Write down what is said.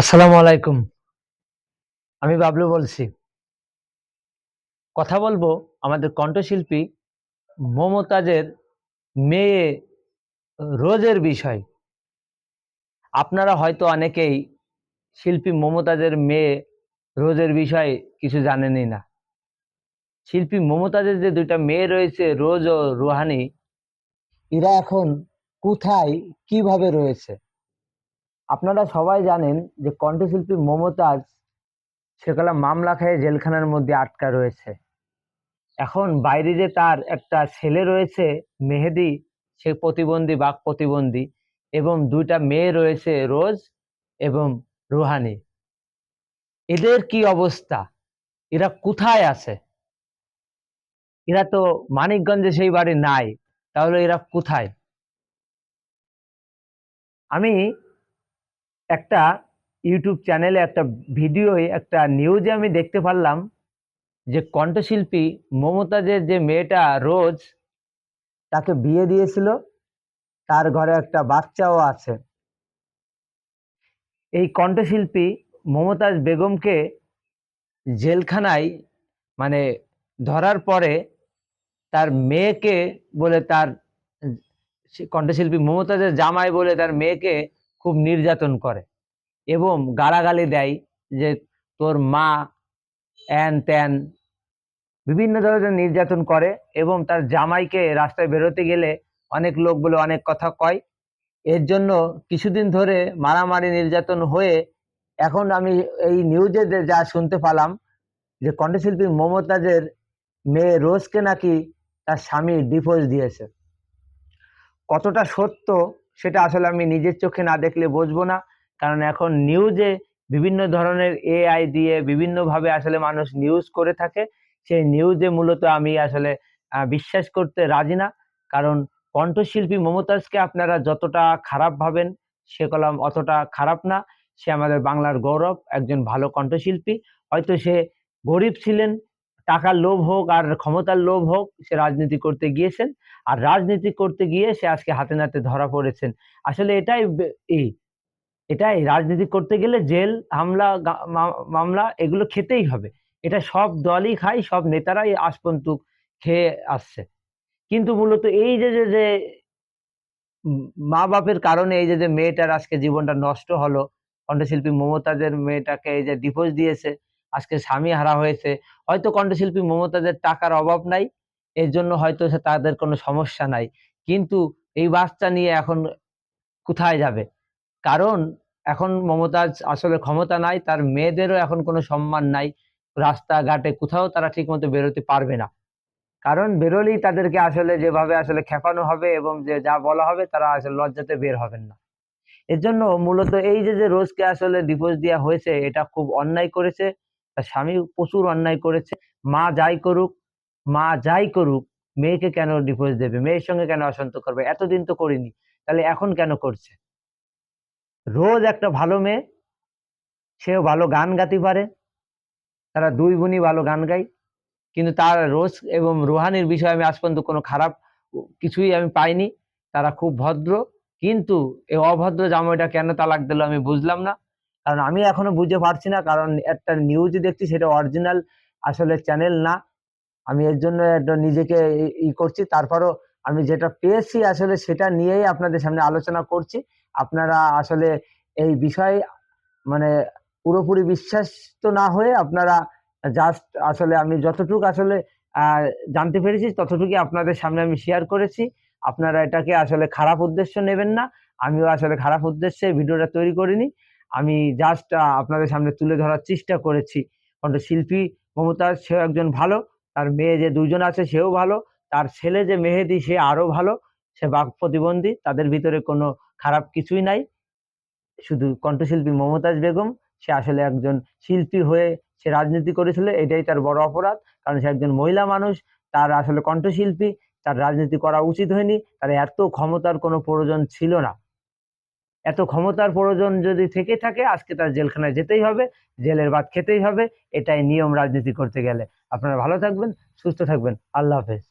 আসসালামু আলাইকুম। আমি বাবলু বলছি। কথা বলব আমাদের কণ্ঠশিল্পী মমতাজের মেয়ে রোজের বিষয়। আপনারা হয়তো অনেকেই শিল্পী মমতাজের মেয়ে রোজের বিষয়ে কিছু জানেনই না। শিল্পী মমতাজের যে দুইটা মেয়ে রয়েছে, রোজ ও রুহানি, এরা এখন কোথায়, কীভাবে রয়েছে? আপনারা সবাই জানেন যে কণ্ঠশিল্পী মমতাজ সেকালে মামলা খেয়ে জেলখানার মধ্যে আটকা রয়েছে। এখন বাইরে যে তার একটা ছেলে রয়েছে, মেহেদি, সে প্রতিবন্ধী, বাক প্রতিবন্ধী এবং দুইটা মেয়ে রয়েছে রোজ এবং রুহানি। এদের কি অবস্থা? এরা কোথায় আছে? এরা তো মানিকগঞ্জে সেই বাড়ি নাই, তাহলে এরা কোথায়? আমি একটা ইউটিউব চ্যানেলে একটা ভিডিওয় একটা নিউজে আমি দেখতে পারলাম যে কণ্ঠশিল্পী মমতাজের যে মেয়েটা রোজ তাকে বিয়ে দিয়েছিল, তার ঘরে একটা বাচ্চাও আছে। এই কণ্ঠশিল্পী মমতাজ বেগমকে জেলখানায় মানে ধরার পরে তার মেয়েকে বলে তার কণ্ঠশিল্পী মমতাজের জামাই বলে তার মেয়েকে খুব নির্যাতন করে এবং গালাগালি দেয় যে তোর মা অ্যান ত্যান বিভিন্ন ধরনের নির্যাতন করে এবং তার জামাইকে রাস্তায় বেরোতে গেলে অনেক লোক বলে অনেক কথা কয়। এর জন্য কিছুদিন ধরে মারামারি নির্যাতন হয়ে এখন আমি এই নিউজে যা শুনতে পেলাম যে কণ্ঠশিল্পী মমতাজের মেয়ে রোজকে নাকি তার স্বামী ডিভোর্স দিয়েছে। কতটা সত্য সেটা আসলে আমি নিজের চোখে না দেখলে বুঝব না। কারণ এখন নিউজে বিভিন্ন ধরনের এআই দিয়ে বিভিন্নভাবে আসলে মানুষ নিউজ করে থাকে। সেই নিউজে মূলত আমি আসলে বিশ্বাস করতে রাজি না। কারণ কণ্ঠশিল্পী মমতাজকে আপনারা যতটা খারাপ ভাবেন, সে কলম অতটা খারাপ না। সে আমাদের বাংলার গৌরব, একজন ভালো কণ্ঠশিল্পী। হয়তো সে গরিব ছিলেন টাকার লোভ হোক আর ক্ষমতার লোভ হোক, সে রাজনীতি করতে গিয়েছেন। আর রাজনীতি করতে গিয়ে সে আজকে হাতে নাতে ধরা পড়েছেন। আসলে এটাই এই এটাই রাজনীতি করতে গেলে জেল, হামলা মামলা এগুলো খেতেই হবে। এটা সব দলই খায়, সব নেতারাই আজ পর্যন্ত খেয়ে আসছে। কিন্তু মূলত এই যে যে যে, মা বাপের কারণে এই যে যে, মেয়েটার আজকে জীবনটা নষ্ট হলো কণ্ঠশিল্পী মমতাজের মেয়েটাকে এই যে ডিভোর্স দিয়েছে আজকে স্বামী হারা হয়েছে। হয়তো কণ্ঠশিল্পী মমতাদের টাকার অভাব নাই, এর জন্য হয়তো তাদের কোনো সমস্যা নাই। কিন্তু এই বাচ্চা নিয়ে এখন কোথায় যাবে? কারণ এখন মমতাজ আসলে ক্ষমতা নাই, তার মেয়েদেরও এখন কোনো সম্মান নাই। রাস্তাঘাটে কোথাও তারা ঠিকমতো বেরোতে পারবে না। কারণ বেরোলেই তাদেরকে আসলে যেভাবে আসলে খেপানো হবে এবং যে যা বলা হবে তারা আসলে লজ্জাতে বের হবেন না। এর জন্য মূলত এই যে যে রোজকে আসলে ডিভোর্স দেওয়া হয়েছে, এটা খুব অন্যায় করেছে। তার স্বামী প্রচুর অন্যায় করেছে। মা যাই করুক, মা যাই করুক, মেয়েকে কেন ডিভোর্স দেবে? মেয়ের সঙ্গে কেন অশান্ত করবে? এতদিন তো করিনি, তাহলে এখন কেন করছে? রোজ একটা ভালো মেয়ে, সেও ভালো গান গাতে পারে, তারা দুই বোনই ভালো গান গায়, কিন্তু তার রোজ এবং রুহানির বিষয়ে আমি আজ পর্যন্ত কোনো খারাপ কিছুই আমি পাইনি, তারা খুব ভদ্র, কিন্তু এই অভদ্র জামাইটা কেন তালাক দিল আমি বুঝলাম না। কারণ আমি এখনও বুঝতে পারছি না, কারণ একটা নিউজ দেখছি সেটা অরিজিনাল আসলে চ্যানেল না। আমি এর জন্য একটা নিজেকে ই করছি। তারপরও আমি যেটা পেয়েছি আসলে সেটা নিয়েই আপনাদের সামনে আলোচনা করছি। আপনারা আসলে এই বিষয়ে মানে পুরোপুরি বিশ্বাস তো না হয়ে আপনারা জাস্ট আসলে আমি যতটুকু আসলে জানতে পেরেছি ততটুকুই আপনাদের সামনে আমি শেয়ার করেছি। আপনারা এটাকে আসলে খারাপ উদ্দেশ্য নেবেন না। আমিও আসলে খারাপ উদ্দেশ্যে ভিডিওটা তৈরি করিনি। আমি জাস্ট আপনাদের সামনে তুলে ধরার চেষ্টা করেছি। কারণ শিল্পী মমতাজ সেও একজন ভালো, তার মেয়ে যে দুজন আছে সেও ভালো, তার ছেলে যে মেহেদি সে আরও ভালো, সে বাক প্রতিবন্ধী, তাদের ভিতরে কোনো খারাপ কিছুই নাই। শুধু কণ্ঠশিল্পী মমতাজ বেগম, সে আসলে একজন শিল্পী হয়ে সে রাজনীতি করেছিল, এটাই তার বড় অপরাধ, কারণ সে একজন মহিলা মানুষ, তার আসলে কণ্ঠশিল্পী, তার রাজনীতি করা উচিত হয়নি, তার এত ক্ষমতার কোনো প্রয়োজন ছিল না। এত ক্ষমতার প্রয়োজন যদি থেকে থাকে, আজকে তার জেলখানায় যেতেই হবে, জেলের ভাত খেতেই হবে, এটাই নিয়ম রাজনীতি করতে গেলে। আপনারা ভালো থাকবেন, সুস্থ থাকবেন। আল্লাহ হাফেজ।